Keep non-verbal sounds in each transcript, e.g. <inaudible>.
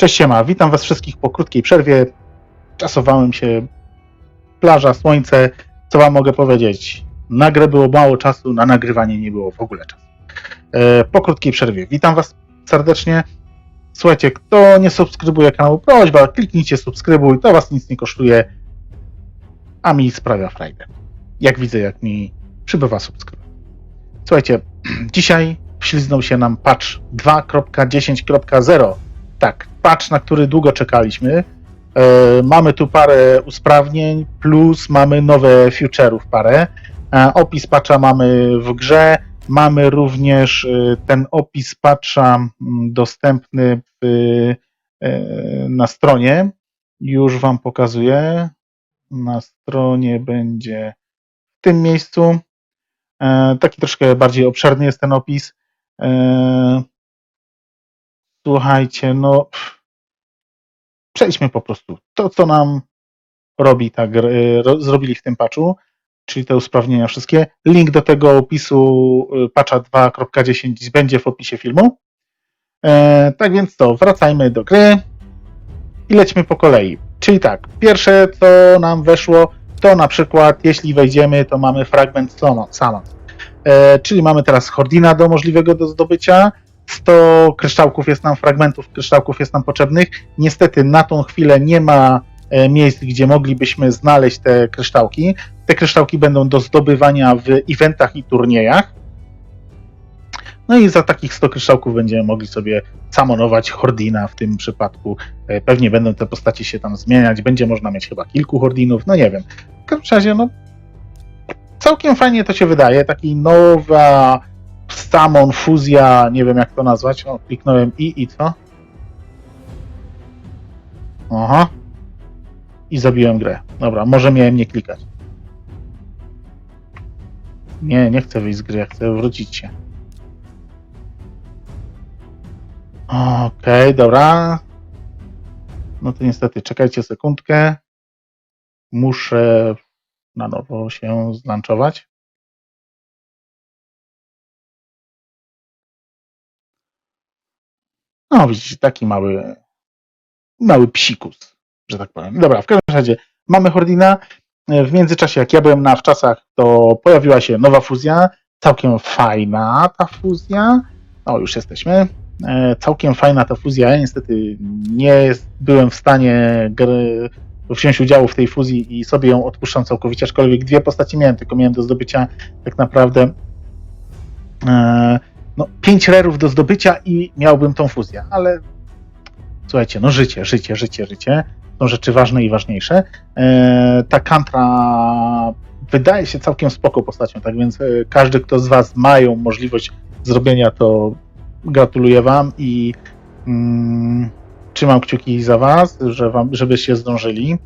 Cześć siema, witam was wszystkich po krótkiej przerwie. Czasowałem się, plaża, słońce, co wam mogę powiedzieć? Na grę było mało czasu, na nagrywanie nie było w ogóle czasu. E, po krótkiej przerwie witam was serdecznie. Słuchajcie, kto nie subskrybuje kanału, prośba, kliknijcie subskrybuj, to was nic nie kosztuje, a mi sprawia frajdę. Jak widzę, jak mi przybywa subskrybentów. Słuchajcie, <clears throat> dzisiaj wśliznął się nam patch 2.10.0 tak, patch, na który długo czekaliśmy. E, mamy tu parę usprawnień, plus mamy nowe future'ów parę. E, opis patcha mamy w grze. Mamy również e, ten opis patcha dostępny w, e, na stronie. Już Wam pokazuję. Na stronie będzie w tym miejscu. E, taki troszkę bardziej obszerny jest ten opis. Słuchajcie, no. Przejdźmy po prostu. To, co nam robi ta gr- ro, zrobili w tym patchu, czyli te usprawnienia wszystkie. Link do tego opisu y, patcha 2.10 będzie w opisie filmu. E, tak więc to, wracajmy do gry i lećmy po kolei. Czyli tak, pierwsze co nam weszło, to na przykład jeśli wejdziemy, to mamy fragment sama. E, czyli mamy teraz Hordina do możliwego do zdobycia. 100 kryształków jest nam, fragmentów kryształków jest nam potrzebnych. Niestety na tą chwilę nie ma e, miejsc, gdzie moglibyśmy znaleźć te kryształki. Te kryształki będą do zdobywania w eventach i turniejach. No i za takich 100 kryształków będziemy mogli sobie samonować Hordina w tym przypadku. E, Pewnie będą te postacie się tam zmieniać. Będzie można mieć chyba kilku Hordinów, no nie wiem. W każdym razie, no całkiem fajnie to się wydaje. Taki nowa Stamon, fuzja, nie wiem jak to nazwać. O, kliknąłem i i co? Aha. I zabiłem grę. Dobra, może miałem nie klikać. Nie, nie chcę wyjść z gry, ja chcę wrócić się. Okej, dobra. No to niestety, czekajcie sekundkę. Muszę na nowo się zlanczować. No, widzicie, taki mały, mały psikus, że tak powiem. Dobra, w każdym razie mamy Hordina. W międzyczasie, jak ja byłem na wczasach, to pojawiła się nowa fuzja. Całkiem fajna ta fuzja. O, już jesteśmy. E, Całkiem fajna ta fuzja. Ja niestety nie jest, byłem w stanie gry, wziąć udziału w tej fuzji i sobie ją odpuszczam całkowicie, aczkolwiek dwie postacie miałem, tylko miałem do zdobycia tak naprawdę e, no, pięć rerów do zdobycia i miałbym tą fuzję, ale słuchajcie, no życie, życie, życie, życie, są rzeczy ważne i ważniejsze. E, ta kantra wydaje się całkiem spoko postacią, tak więc e, każdy, kto z was mają możliwość zrobienia, to gratuluję wam i mm, trzymam kciuki za was, że wam, żebyście zdążyli.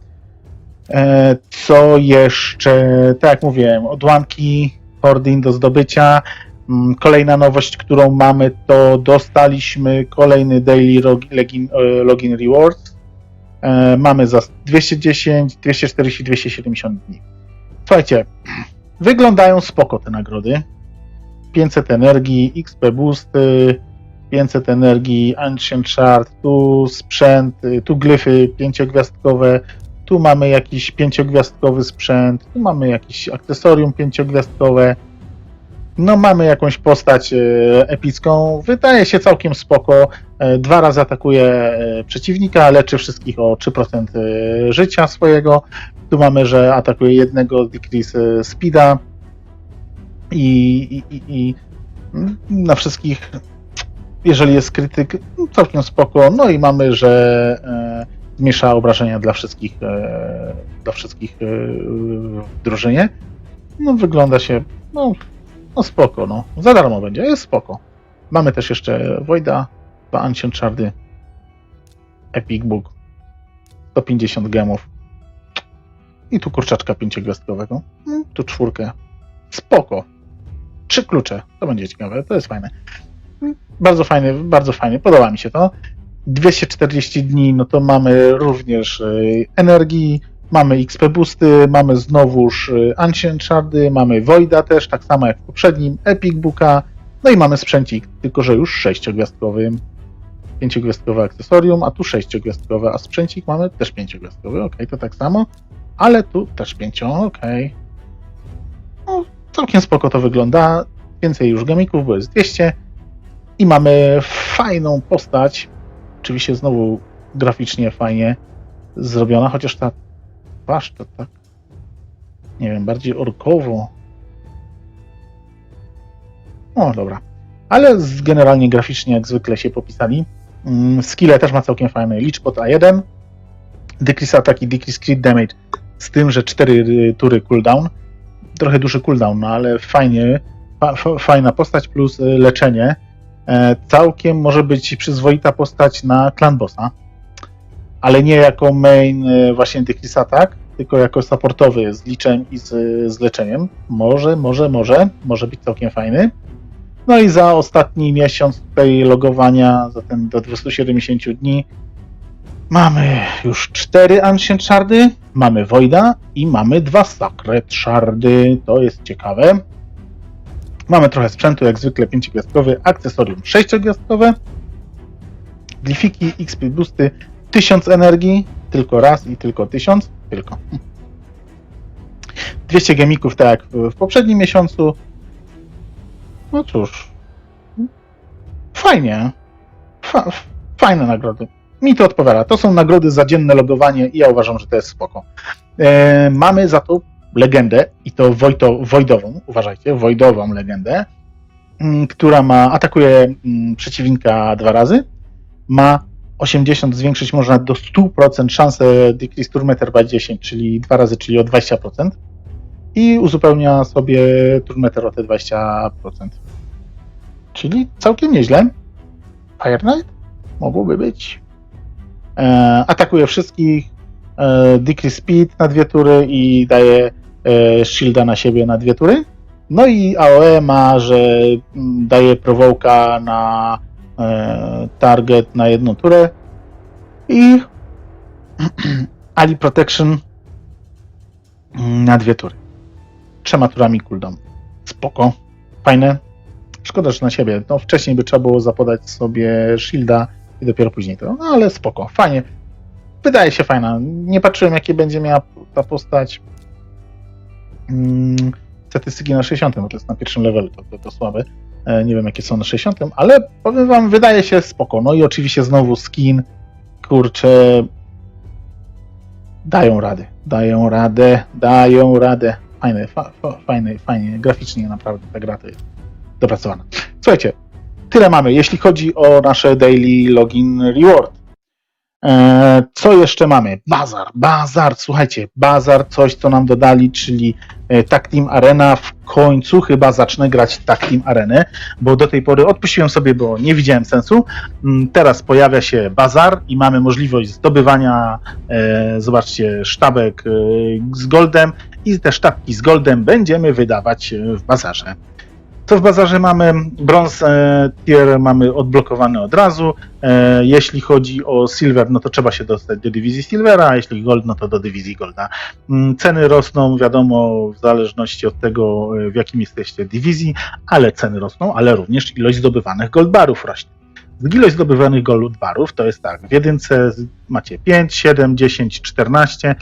E, co jeszcze? Tak jak mówiłem, odłamki Hordin do zdobycia. Mm, Kolejna nowość, którą mamy, to dostaliśmy kolejny Daily Log- Login, e, login Rewards. E, Mamy za 210, 240, 270 dni. Słuchajcie, <clears throat> wyglądają spoko te nagrody. 500 energii, XP boosty, 500 energii, Ancient Shard, tu sprzęt, y, tu glyfy pięciogwiazdkowe, tu mamy jakiś pięciogwiazdkowy sprzęt, tu mamy jakieś akcesorium pięciogwiazdkowe, no mamy jakąś postać e, epicką, wydaje się całkiem spoko. E, Dwa razy atakuje e, przeciwnika, leczy wszystkich o 3% e, życia swojego. Tu mamy, że atakuje jednego decrease speeda i, i, i, na wszystkich, jeżeli jest krytyk, całkiem spoko. No i mamy, że zmniejsza obrażenia dla wszystkich, dla wszystkich w drużynie. No wygląda się, no no spoko, no. Za darmo będzie, jest spoko. Mamy też jeszcze Voida, dwa Ancient Shardy, Epic Book, 150 gemów. I tu kurczaczka pięciogwiazdkowego. Mm, Tu czwórkę. Spoko. Trzy klucze. To będzie ciekawe, to jest fajne. Bardzo fajne, bardzo fajnie. Podoba mi się to. 240 dni, no to mamy również y, energii, Mamy XP boosty, mamy znowuż y, Ancient Shardy, mamy Voida też, tak samo jak w poprzednim, Epic Booka, no i mamy sprzęcik, tylko że już sześciogwiazdkowy. pięciogwiazdkowe akcesorium, a tu sześciogwiazdkowe, a sprzęcik mamy też pięciogwiazdkowy, ok, to tak samo, ale tu też pięcio, ok. No, całkiem spoko to wygląda, więcej już gamików, bo jest 200 i mamy fajną postać, oczywiście znowu graficznie fajnie zrobiona, chociaż ta to tak, nie wiem, bardziej orkowo. O, dobra. Ale generalnie graficznie jak zwykle się popisali. Mm, Skille też ma całkiem fajne. Liczbot A1, decrease attack i decrease crit damage, z tym, że 4 tury cooldown. Trochę duży cooldown, no ale fajnie, fa, fa, fajna postać plus y, leczenie. E, całkiem może być przyzwoita postać na clan bossa, ale nie jako main y, właśnie decrease attack, tylko jako supportowy z liczem i z, z leczeniem. Może, może, może, może być całkiem fajny. No i za ostatni miesiąc tutaj logowania, za ten do 270 dni, mamy już cztery Ancient Shardy, mamy Voida i mamy dwa Sacred Shardy. To jest ciekawe. Mamy trochę sprzętu, jak zwykle pięciogwiazdkowy, akcesorium sześciogwiazdkowe, glifiki, XP boosty, 1000 energii, tylko raz i tylko 1000, tylko. 200 gemików, tak jak w poprzednim miesiącu, no cóż. Fajnie. Fa fajne nagrody. Mi to odpowiada. To są nagrody za dzienne logowanie i ja uważam, że to jest spoko. E, mamy za to legendę i to Wojto, Wojdową, uważajcie, Wojdową legendę, mm, która ma, atakuje mm, przeciwnika dwa razy, ma 80 zwiększyć można do 100% szansę decrease turmeter by 10, czyli dwa razy, czyli o 20% i uzupełnia sobie turmeter o te 20%. Czyli całkiem nieźle. Fire Knight mogłoby być. E, atakuje wszystkich, e, decrease speed na dwie tury i daje e, shielda na siebie na dwie tury. No i AOE ma, że mm, daje prowołka na target na jedną turę i <clears throat> Ali Protection na dwie tury. Trzema turami cooldown. Spoko. Fajne. Szkoda, że na siebie. No, wcześniej by trzeba było zapodać sobie shielda i dopiero później to. No ale spoko. Fajnie. Wydaje się fajna. Nie patrzyłem, jakie będzie miała ta postać. Mm, statystyki na 60, bo to jest na pierwszym levelu, to, to, to słabe. E, Nie wiem, jakie są na 60, ale powiem wam, wydaje się spoko. No i oczywiście znowu skin. Kurczę. Dają radę. Dają radę. Dają radę. Fajne, fa, fa, fajne, fajnie. Graficznie naprawdę ta gra to jest dopracowana. Słuchajcie, tyle mamy, jeśli chodzi o nasze daily login reward. E, Co jeszcze mamy? Bazar, bazar, słuchajcie, bazar, coś co nam dodali, czyli e, Tag Team Arena. W końcu chyba zacznę grać Tag Team Arenę, bo do tej pory odpuściłem sobie, bo nie widziałem sensu. Mm, Teraz pojawia się bazar i mamy możliwość zdobywania, e, zobaczcie, sztabek z goldem i te sztabki z goldem będziemy wydawać w bazarze. To w bazarze mamy brąz e, tier mamy odblokowany od razu. E, jeśli chodzi o silver, no to trzeba się dostać do dywizji silvera, a jeśli gold, no to do dywizji golda. Mm, Ceny rosną, wiadomo, w zależności od tego, e, w jakim jesteście dywizji, ale ceny rosną, ale również ilość zdobywanych gold barów rośnie. Ilość zdobywanych gold barów to jest tak, w jedynce macie 5, 7, 10, 14,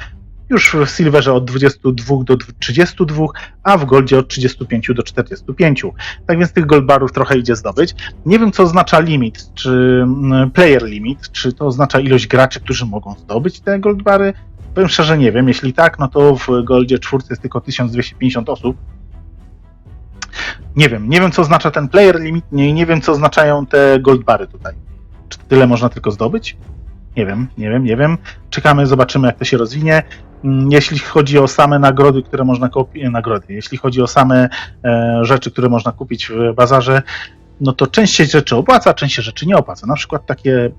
już w Silverze od 22 do 32, a w Goldzie od 35 do 45. Tak więc tych goldbarów trochę idzie zdobyć. Nie wiem, co oznacza limit, czy mm, player limit, czy to oznacza ilość graczy, którzy mogą zdobyć te goldbary. Powiem szczerze, nie wiem. Jeśli tak, no to w Goldzie 4 jest tylko 1250 osób. Nie wiem, nie wiem, co oznacza ten player limit, nie, nie wiem, co oznaczają te goldbary tutaj. Czy tyle można tylko zdobyć? Nie wiem, nie wiem, nie wiem. Czekamy, zobaczymy, jak to się rozwinie. Mm, Jeśli chodzi o same nagrody, które można kupić, nagrody, jeśli chodzi o same e, rzeczy, które można kupić w bazarze, no to część się rzeczy opłaca, część się rzeczy nie opłaca. Na przykład takie y,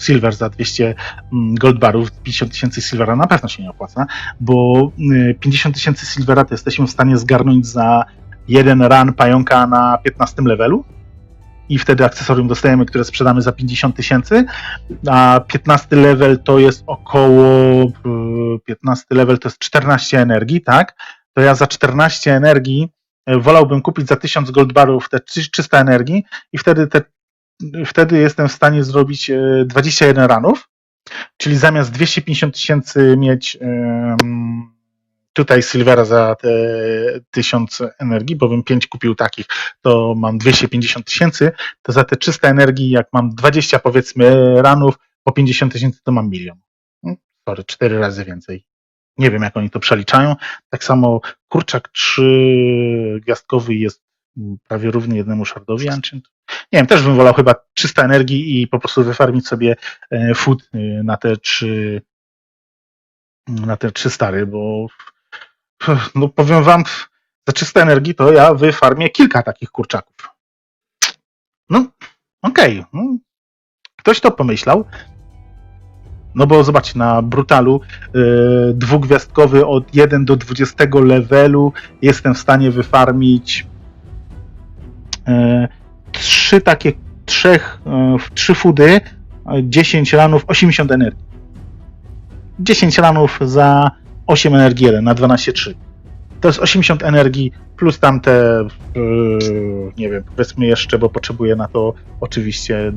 silver za 200 mm, gold barów, 50 tysięcy silvera na pewno się nie opłaca, bo y, 50 tysięcy silvera to jesteśmy w stanie zgarnąć za jeden run pająka na 15 levelu i wtedy akcesorium dostajemy, które sprzedamy za 50 tysięcy, a 15 level to jest około y, 15 level to jest 14 energii, tak? To ja za 14 energii y, wolałbym kupić za 1000 gold barów te trzy- 300 energii i wtedy te wtedy jestem w stanie zrobić e, 21 ranów, czyli zamiast 250 tysięcy mieć tutaj Silvera za te 1000 energii, bo bym 5 kupił takich, to mam 250 tysięcy, to za te 300 energii, jak mam 20 powiedzmy ranów po 50 tysięcy, to mam milion. No, Sorry, 4 razy więcej. Nie wiem, jak oni to przeliczają. Tak samo kurczak trzygwiazdkowy jest mm, prawie równy jednemu shardowi Ancient. Nie wiem, też bym wolał chyba 300 energii i po prostu wyfarmić sobie e, food e, na te trzy na te trzy stary, bo <laughs> no powiem wam, za 300 energii to ja wyfarmię kilka takich kurczaków. No, okej. no. Ktoś to pomyślał. No bo zobaczcie, na Brutalu yy, dwugwiazdkowy od 1 do 20 levelu jestem w stanie wyfarmić yy, trzy takie, trzech, yy, trzy fudy, yy, 10 ranów, 80 energii. 10 ranów za 8 energii 1 na 12,3. To jest 80 energii plus tamte, yy, nie wiem, powiedzmy jeszcze, bo potrzebuję na to oczywiście,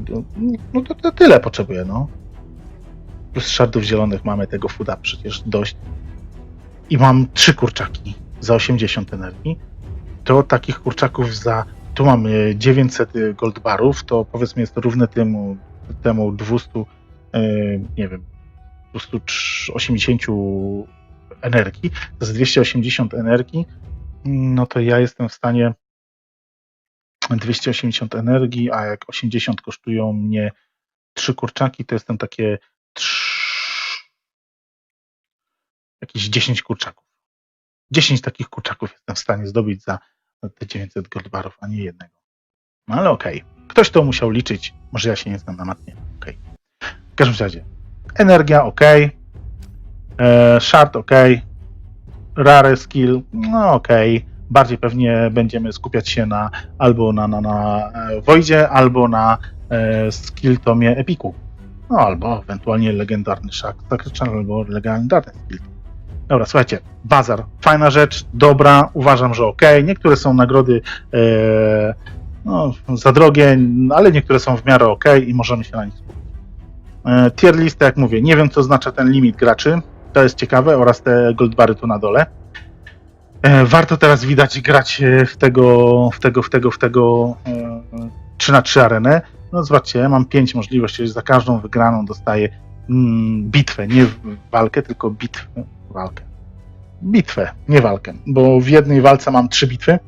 no to, to tyle potrzebuję, no. Plus szardów zielonych mamy tego fooda przecież dość. I mam trzy kurczaki za 80 energii. To takich kurczaków za, tu mamy 900 gold barów, to powiedzmy jest to równe temu, temu 200, yy, nie wiem, 280 energii, to jest 280 energii, no to ja jestem w stanie 280 energii, a jak 80 kosztują mnie trzy kurczaki, to jestem takie trz- jakieś 10 kurczaków. 10 takich kurczaków jestem w stanie zdobyć za te 900 goldbarów, a nie jednego. No ale okej. Ktoś to musiał liczyć. Może ja się nie znam na matnie. Okej. W każdym razie. Energia ok. E, shard ok. Rare skill, no ok. Bardziej pewnie będziemy skupiać się na albo na, na, na e, Voidzie, albo na e, skill tomie Epiku. No albo ewentualnie legendarny szak albo legendarny skill. Dobra, słuchajcie, bazar, fajna rzecz, dobra, uważam, że ok. Niektóre są nagrody e, no, za drogie, ale niektóre są w miarę ok i możemy się na nich skupić. E, tier listę, jak mówię, nie wiem co oznacza ten limit graczy, to jest ciekawe, oraz te goldbary tu na dole. E, Warto teraz widać grać e, w tego, w tego, w tego, w tego e, 3 na 3 arenę. No zobaczcie, mam 5 możliwości, za każdą wygraną dostaję mm, bitwę, nie walkę, tylko bitwę, walkę. Bitwę, nie walkę, bo w jednej walce mam 3 bitwy,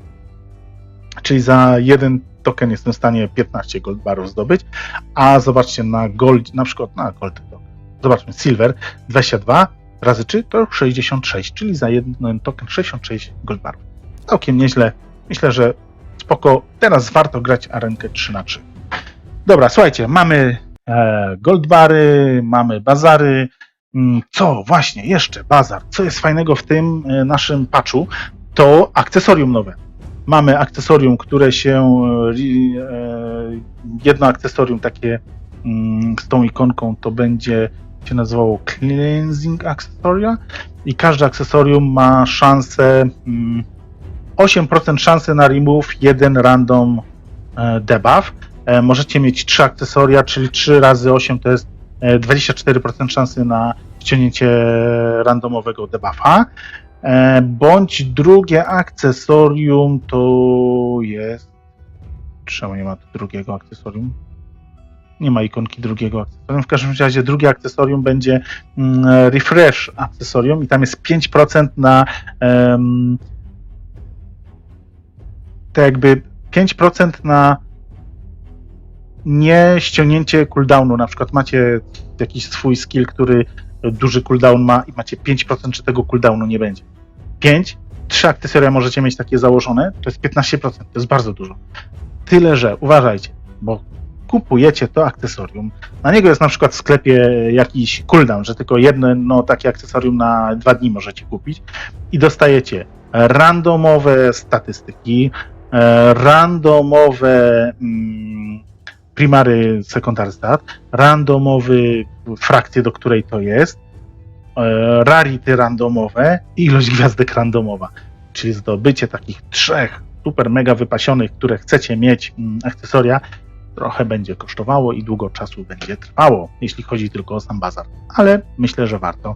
czyli za jeden token jestem w stanie 15 gold barów zdobyć, a zobaczcie na gold, na przykład na gold zobaczmy silver 22 razy 3 to 66, czyli za jeden token 66 gold barów. Całkiem nieźle. Myślę, że spoko. Teraz warto grać arenkę 3 na 3 Dobra, słuchajcie, mamy e, goldbary, mamy bazary. Mm, Co właśnie, jeszcze bazar. Co jest fajnego w tym e, naszym patchu? To akcesorium nowe. Mamy akcesorium, które się. e, e, Jedno akcesorium takie mm, z tą ikonką to będzie się nazywało Cleansing Accessoria i każde akcesorium ma szansę mm, 8% szansy na remove, jeden random e, debuff. E, Możecie mieć trzy akcesoria, czyli 3 razy 8 to jest e, 24% szansy na ściągnięcie randomowego debuffa. E, Bądź drugie akcesorium to jest. Czemu nie ma tu drugiego akcesorium? Nie ma ikonki drugiego akcesorium. W każdym razie drugie akcesorium będzie mm, refresh akcesorium i tam jest 5% na em, to jakby 5% na nie ściągnięcie cooldownu. Na przykład macie jakiś swój skill, który duży cooldown ma i macie 5%, że tego cooldownu nie będzie. 5, trzy akcesoria możecie mieć takie założone, to jest 15%, to jest bardzo dużo. Tyle, że uważajcie, bo kupujecie to akcesorium. Na niego jest na przykład w sklepie jakiś cooldown, że tylko jedno no, takie akcesorium na dwa dni możecie kupić i dostajecie randomowe statystyki, e, randomowe mm, primary secondary stat, randomowy frakcję, do której to jest, e, rarity randomowe i ilość gwiazdek randomowa. Czyli zdobycie takich trzech super mega wypasionych, które chcecie mieć mm, akcesoria trochę będzie kosztowało i długo czasu będzie trwało, jeśli chodzi tylko o sam bazar. Ale myślę, że warto.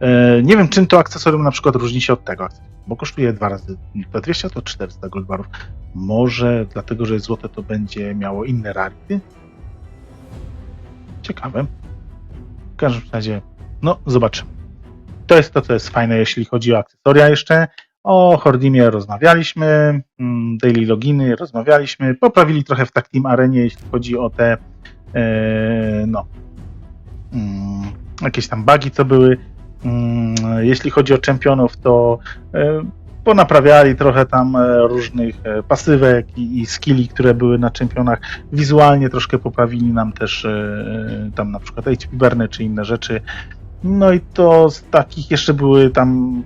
E, Nie wiem, czym to akcesorium na przykład różni się od tego bo kosztuje dwa razy to 200, to 400 goldbarów. Może dlatego, że jest złote, to będzie miało inne rarity? Ciekawe. W każdym razie, no zobaczymy. To jest to, co jest fajne, jeśli chodzi o akcesoria jeszcze. O Hordimie rozmawialiśmy, mm, Daily Loginy rozmawialiśmy, poprawili trochę w tak Team Arenie, jeśli chodzi o te e, no mm, jakieś tam bugi, co były. Mm, Jeśli chodzi o czempionów, to e, ponaprawiali trochę tam e, różnych pasywek i, i skilli, które były na czempionach. Wizualnie troszkę poprawili nam też tam na przykład HP Burny czy inne rzeczy. No i to z takich jeszcze były tam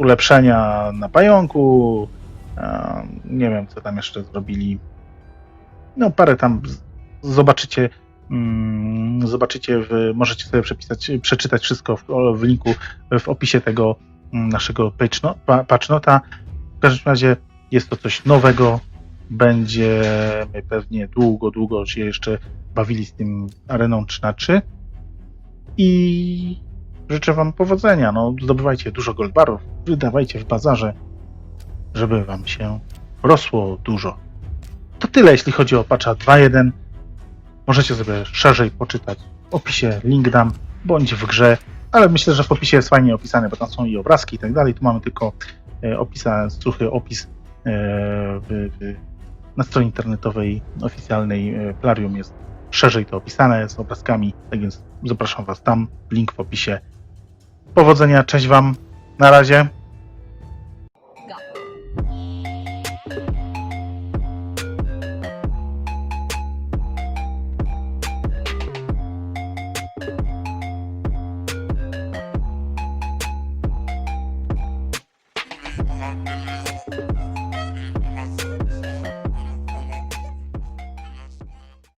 ulepszenia na pająku. Nie wiem, co tam jeszcze zrobili. No, parę tam zobaczycie. mm, Zobaczycie, w, możecie sobie przepisać, przeczytać wszystko w, w linku w opisie tego mm, naszego no, pa- patchnota. W każdym razie jest to coś nowego. Będziemy pewnie długo, długo się jeszcze bawili z tym areną 3 na 3 i życzę Wam powodzenia. No, zdobywajcie dużo goldbarów, wydawajcie w bazarze, żeby Wam się rosło dużo. To tyle, jeśli chodzi o patcha 2.1. Możecie sobie szerzej poczytać w opisie, link dam, bądź w grze, ale myślę, że w opisie jest fajnie opisane, bo tam są i obrazki i tak dalej. Tu mamy tylko e, opisa, suchy opis e, na stronie internetowej oficjalnej e, Plarium jest szerzej to opisane z obrazkami, tak więc zapraszam Was tam, link w opisie. Powodzenia, cześć Wam, na razie.